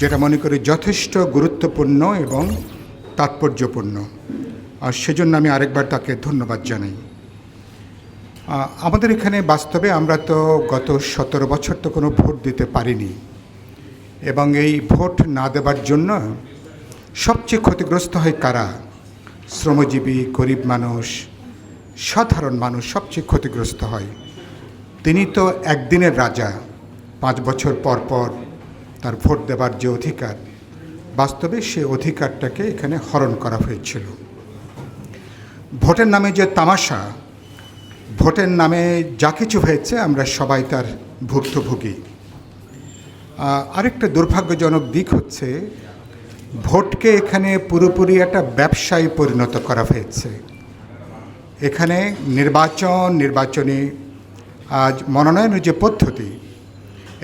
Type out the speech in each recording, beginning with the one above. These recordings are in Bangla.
যেটা মনে করি যথেষ্ট গুরুত্বপূর্ণ এবং তাৎপর্যপূর্ণ। আর সেজন্য আমি আরেকবার তাকে ধন্যবাদ জানাই। আমাদের এখানে বাস্তবে আমরা তো গত সতেরো বছর তো কোনো ভোট দিতে পারিনি। এবং এই ভোট না দেবার জন্য সবচেয়ে ক্ষতিগ্রস্ত হয় কারা? শ্রমজীবী, গরিব মানুষ, সাধারণ মানুষ সবচেয়ে ক্ষতিগ্রস্ত হয়। তিনি তো একদিনের রাজা, পাঁচ বছর পর পর তার ভোট দেবার যে অধিকার, বাস্তবে সে অধিকারটাকে এখানে হরণ করা হয়েছিল। ভোটের নামে যে তামাশা, ভোটের নামে যা কিছু হয়েছে আমরা সবাই তার ভুক্তভোগী। আরেকটা দুর্ভাগ্যজনক দিক হচ্ছে, ভোটকে এখানে পুরোপুরি একটা ব্যবসায় পরিণত করা হয়েছে। এখানে নির্বাচন, নির্বাচনী আজ মনোনয়নের যে পদ্ধতি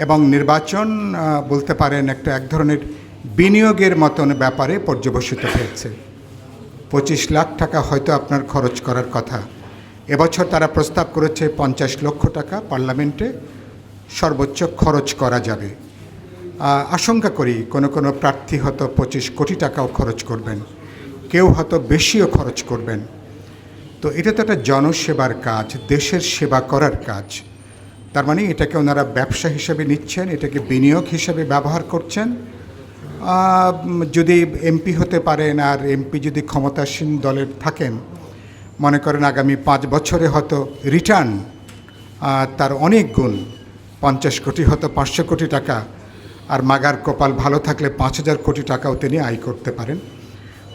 এবং নির্বাচন বলতে পারেন একটা এক ধরনের বিনিয়োগের মতন ব্যাপারে পর্যবসিত হয়েছে। পঁচিশ লাখ টাকা হয়তো আপনার খরচ করার কথা। এবছর তারা প্রস্তাব করেছে পঞ্চাশ লক্ষ টাকা পার্লামেন্টে সর্বোচ্চ খরচ করা যাবে। আশঙ্কা করি কোনো কোনো প্রার্থী হয়তো পঁচিশ কোটি টাকাও খরচ করবেন। কেউ হয়তো বেশিও খরচ করবেন। তো এটা তো একটা জনসেবার কাজ, দেশের সেবা করার কাজ। তার মানে এটাকে ওনারা ব্যবসা হিসেবে নিচ্ছেন, এটাকে বিনিয়োগ হিসেবে ব্যবহার করছেন। যদি এমপি হতে পারেন আর এমপি যদি ক্ষমতাসীন দলের থাকেন, মনে করেন আগামী পাঁচ বছরে হয়তো রিটার্ন তার অনেক গুণ, পঞ্চাশ কোটি হয়তো পাঁচশো কোটি টাকা, আর মাগার কপাল ভালো থাকলে পাঁচ হাজার কোটি টাকাও তিনি আয় করতে পারেন।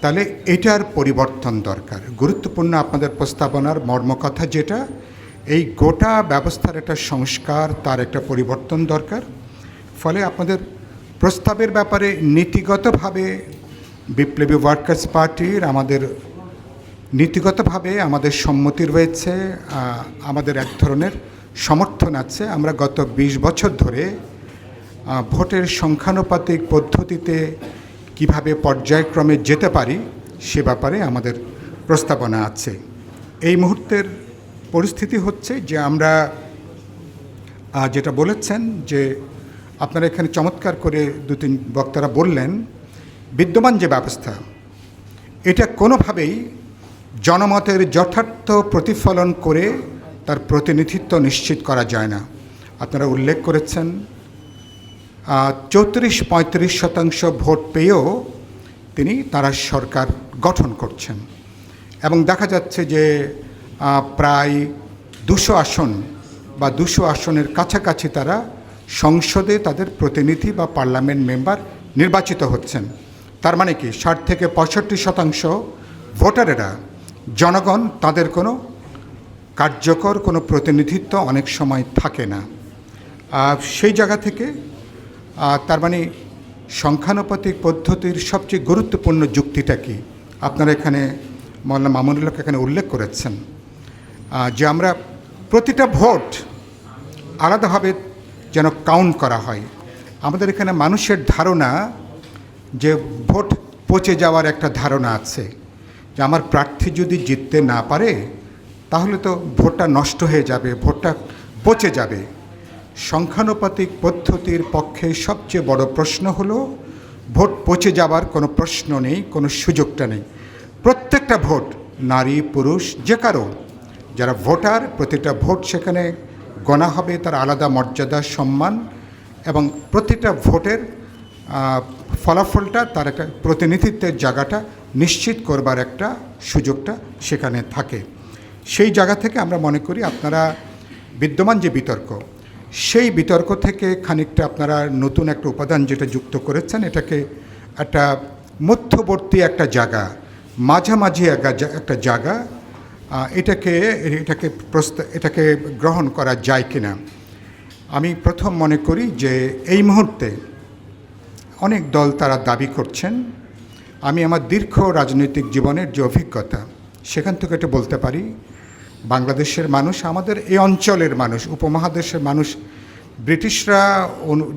তাহলে এটার পরিবর্তন দরকার। গুরুত্বপূর্ণ আপনাদের প্রস্তাবনার মর্মকথা যেটা এই গোটা ব্যবস্থার একটা সংস্কার, তার একটা পরিবর্তন দরকার। ফলে আপনাদের প্রস্তাবের ব্যাপারে নীতিগতভাবে বিপ্লবী ওয়ার্কার্স পার্টির আমাদের নীতিগতভাবে আমাদের সম্মতি রয়েছে আমাদের এক ধরনের সমর্থন আছে। আমরা গত ২০ বছর ধরে ভোটের সংখ্যানুপাতিক পদ্ধতিতে কীভাবে পর্যায়ক্রমে যেতে পারি, সে ব্যাপারে আমাদের প্রস্তাবনা আছে। এই মুহূর্তের পরিস্থিতি হচ্ছে যে আমরা যেটা বলেছেন যে আপনারা এখানে চমৎকার করে দু তিন বক্তারা বললেন, বিদ্যমান যে ব্যবস্থা, এটা কোনোভাবেই জনমতের যথার্থ প্রতিফলন করে তার প্রতিনিধিত্ব নিশ্চিত করা যায় না। আপনারা উল্লেখ করেছেন চৌত্রিশ পঁয়ত্রিশ শতাংশ ভোট পেয়েও তিনি তারা সরকার গঠন করছেন। এবং দেখা যাচ্ছে যে প্রায় দুশো আসন বা দুশো আসনের কাছাকাছি তারা সংসদে তাদের প্রতিনিধি বা পার্লামেন্ট মেম্বার নির্বাচিত হচ্ছেন। তার মানে কি? ষাট থেকে পঁয়ষট্টি শতাংশ ভোটারেরা জনগণ তাদের কোনো কার্যকর, কোনো প্রতিনিধিত্ব অনেক সময় থাকে না। সেই জায়গা থেকে তার মানে সংখ্যানুপাতিক পদ্ধতির সবচেয়ে গুরুত্বপূর্ণ যুক্তিটা কি? আপনারা এখানে মোল্লা মামুনুল্লাহকে এখানে উল্লেখ করেছেন। যে আমরা প্রতিটা ভোট আলাদাভাবে যেন কাউন্ট করা হয়। আমাদের এখানে মানুষের ধারণা যে ভোট পচে যাওয়ার একটা ধারণা আছে। যে আমার প্রার্থী যদি জিততে না পারে, তাহলে তো ভোটটা নষ্ট হয়ে যাবে, ভোটটা পচে যাবে। সংখ্যানুপাতিক পদ্ধতির পক্ষে সবচেয়ে বড় প্রশ্ন হলো, ভোট পচে যাওয়ার কোনো প্রশ্ন নেই, কোনো সুযোগটা নেই। প্রত্যেকটা ভোট, নারী, পুরুষ, যে কারও যারা ভোটার, প্রতিটা ভোট সেখানে গণা হবে, তার আলাদা মর্যাদা, সম্মান এবং প্রতিটা ভোটের ফলাফলটা, তার একটা প্রতিনিধিত্বের জায়গাটা নিশ্চিত করবার একটা সুযোগটা সেখানে থাকে। সেই জায়গা থেকে আমরা মনে করি আপনারা বিদ্যমান যে বিতর্ক, সেই বিতর্ক থেকে খানিকটা আপনারা নতুন একটা উপাদান যেটা যুক্ত করেছেন, এটাকে একটা মধ্যবর্তী একটা জায়গা, মাঝামাঝি একটা জায়গা এটাকে এটাকে এটাকে গ্রহণ করা যায় কিনা? আমি প্রথম মনে করি যে এই মুহূর্তে অনেক দল তারা দাবি করছেন। আমি আমার দীর্ঘ রাজনৈতিক জীবনের যে অভিজ্ঞতা, সেখান থেকে এটা বলতে পারি। বাংলাদেশের মানুষ, আমাদের এই অঞ্চলের মানুষ, উপমহাদেশের মানুষ, ব্রিটিশরা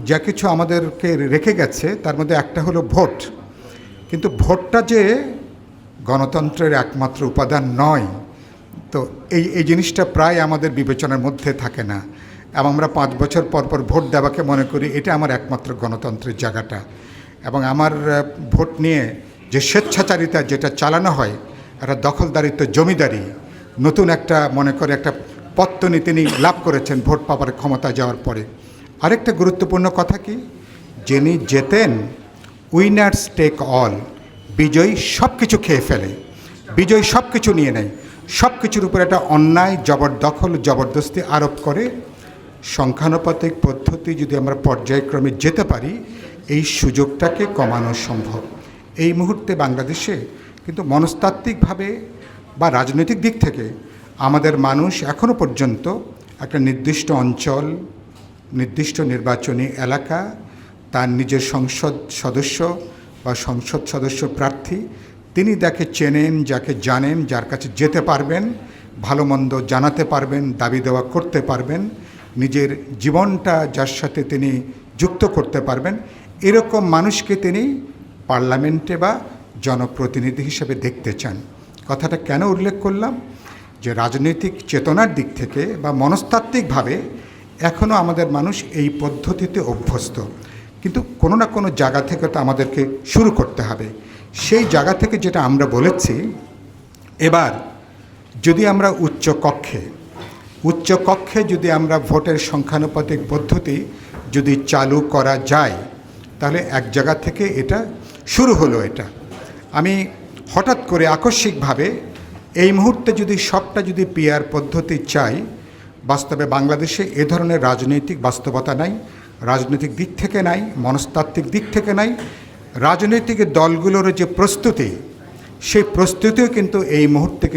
যা কিছু আমাদেরকে রেখে গেছে, তার মধ্যে একটা হলো ভোট। কিন্তু ভোটটা যে গণতন্ত্রের একমাত্র উপাদান নয় তো এই এই জিনিসটা প্রায় আমাদের বিবেচনার মধ্যে থাকে না। এবং আমরা পাঁচ বছর পর পর ভোট দেওয়াকে মনে করি এটা আমার একমাত্র গণতন্ত্রের জায়গাটা। এবং আমার ভোট নিয়ে যে স্বেচ্ছাচারিতা যেটা চালানো হয়, একটা দখলদারিত্ব জমিদারি, নতুন একটা মনে করে একটা পত্তনি তিনি লাভ করেছেন ভোট পাবার ক্ষমতা যাওয়ার পরে। আরেকটা গুরুত্বপূর্ণ কথা কি? যিনি জেতেন, উইনার্স টেক অল, বিজয়ী সব কিছু খেয়ে ফেলে, বিজয়ী সব কিছু নিয়ে নেয়। সব কিছুর উপর একটা অন্যায়, জবরদখল, জবরদস্তি আরোপ করে সংখ্যানুপাতিক পদ্ধতি যদি আমরা পর্যায়ক্রমে যেতে পারি, এই সুযোগটাকে কমানো সম্ভব। এই মুহূর্তে বাংলাদেশে কিন্তু মনস্তাত্ত্বিকভাবে বা রাজনৈতিক দিক থেকে আমাদের মানুষ এখনও পর্যন্ত একটা নির্দিষ্ট অঞ্চল, নির্দিষ্ট নির্বাচনী এলাকা, তার নিজের সংসদ সদস্য বা সংসদ সদস্য প্রার্থী তিনি যাকে চেনেন, যাকে জানেন, যার কাছে যেতে পারবেন, ভালো মন্দ জানাতে পারবেন, দাবি দেওয়া করতে পারবেন, নিজের জীবনটা যার সাথে তিনি যুক্ত করতে পারবেন, এরকম মানুষকে তিনি পার্লামেন্টে বা জনপ্রতিনিধি হিসেবে দেখতে চান। কথাটা কেন উল্লেখ করলাম? যে রাজনৈতিক চেতনার দিক থেকে বা মনস্তাত্ত্বিকভাবে এখনও আমাদের মানুষ এই পদ্ধতিতে অভ্যস্ত। কিন্তু কোনো না কোনো জায়গা থেকে তো আমাদেরকে শুরু করতে হবে। সেই জায়গা থেকে যেটা আমরা বলেছি, এবার যদি আমরা উচ্চ কক্ষে উচ্চ কক্ষে যদি আমরা ভোটের সংখ্যানুপাতিক পদ্ধতি যদি চালু করা যায়, তাহলে এক জায়গা থেকে এটা শুরু হলো এটা। আমি হঠাৎ করে আকস্মিকভাবে এই মুহূর্তে যদি সবটা যদি পিয়ার পদ্ধতি চাই, বাস্তবে বাংলাদেশে এ ধরনের রাজনৈতিক বাস্তবতা নাই। রাজনৈতিক দিক থেকে নাই, মনস্তাত্ত্বিক দিক থেকে নাই। রাজনৈতিক দলগুলোর যে প্রস্তুতি, সেই প্রস্তুতিও কিন্তু এই মুহূর্তে কিন্তু